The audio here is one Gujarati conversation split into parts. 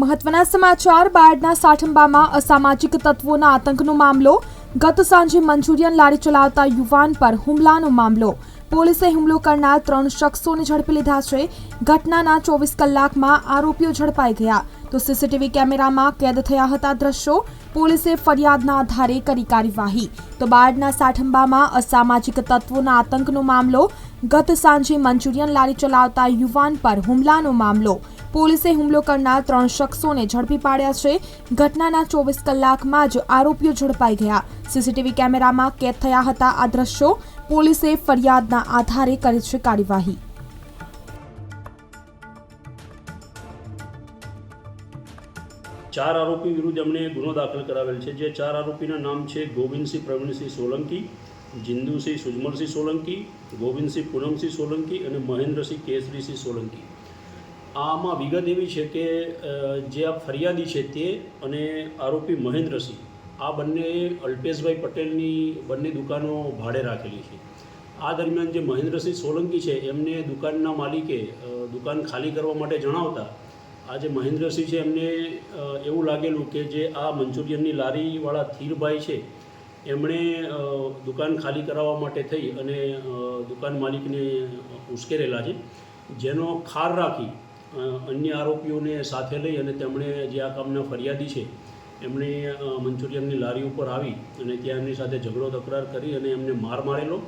મહત્વના સમાચાર બાયડના સાઠંબામાં અસામાજિક તત્વોના આતંકનો મામલો. ગત સાંજે મંચુરિયન લારી ચલાવતા યુવાન પર હુમલાનો મામલો. પોલીસે હુમલો કરનાર ત્રણ શખ્સોને ઝડપી લીધા છે. ઘટનાના ચોવીસ કલાકમાં આરોપીઓ ઝડપાઈ ગયા. તો સીસીટીવી કેમેરામાં કેદ થયા હતા દ્રશ્યો. પોલીસે ફરિયાદના આધારે કરી કાર્યવાહી. તો બાયડના સાઠંબામાં અસામાજિક તત્વોના આતંકનો મામલો. ગત સાંજે મંચુરિયન લારી ચલાવતા યુવાન પર હુમલાનો મામલો. પોલીસે હુમલો કરનાર ત્રણ શખ્સોને ઝડપી પાડ્યા છે. ઘટનાના ચોવીસ કલાકમાં જ આરોપીઓ ઝડપાઈ ગયા. સીસીટીવી કેમેરામાં કેદ થયા હતા આ દ્રશ્યો પોલીસે ફરિયાદના આધારે કરી છે કાર્યવાહી. ચાર આરોપી વિરુદ્ધ એમણે ગુનો દાખલ કરાવેલ છે. જે ચાર આરોપીના નામ છે ગોવિંદસિંહ, પ્રવીણસિંહ સોલંકી, જિંદુસિંહ સુજમલસિંહ સોલંકી, ગોવિંદસિંહ પૂનમસિંહ સોલંકી અને મહેન્દ્રસિંહ કેસરીસિંહ સોલંકી. આમાં વિગત એવી છે કે જે આ ફરિયાદી છે તે અને આરોપી મહેન્દ્રસિંહ, આ બંને અલ્પેશભાઈ પટેલની બંને દુકાનો ભાડે રાખેલી છે. આ દરમિયાન જે મહેન્દ્રસિંહ સોલંકી છે, એમને દુકાનના માલિકે દુકાન ખાલી કરવા માટે જણાવતા આ જે મહેન્દ્રસિંહ છે, એમને એવું લાગેલું કે જે આ મંચુરિયનની લારીવાળા ધીરભાઈ છે, એમણે દુકાન ખાલી કરાવવા માટે થઈ અને દુકાન માલિકને ઉશ્કેરેલા છે, જેનો ખાર રાખી અન્ય આરોપીઓને સાથે લઈ અને તેમણે જે આ કામના ફરિયાદી છે, એમણે મંચુરિયનની લારી ઉપર આવી અને ત્યાં એમની સાથે ઝઘડો તકરાર કરી અને એમને માર મારેલો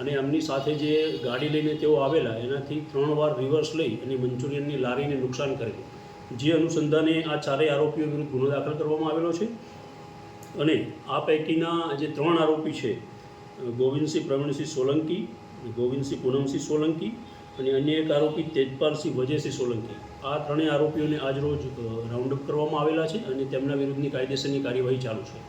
અને એમની સાથે જે ગાડી લઈને તેઓ આવેલા, એનાથી ત્રણ વાર રિવર્સ લઈ અને મંચુરિયનની લારીને નુકસાન કરેલું. જે અનુસંધાને આ ચારેય આરોપીઓ વિરુદ્ધ ગુનો દાખલ કરવામાં આવેલો છે અને આ પૈકીના જે ત્રણ આરોપી છે ગોવિંદસિંહ પ્રવીણસિંહ સોલંકી, ગોવિંદસિંહ પૂનમસિંહ સોલંકી અને અન્ય એક આરોપી તેજપાલસિંહ વજયસિંહ સોલંકી. આ ત્રણેય આરોપીઓને આજરોજ રાઉન્ડ અપ કરવામાં આવેલા છે અને તેમના વિરુદ્ધની કાયદેસરની કાર્યવાહી ચાલુ છે.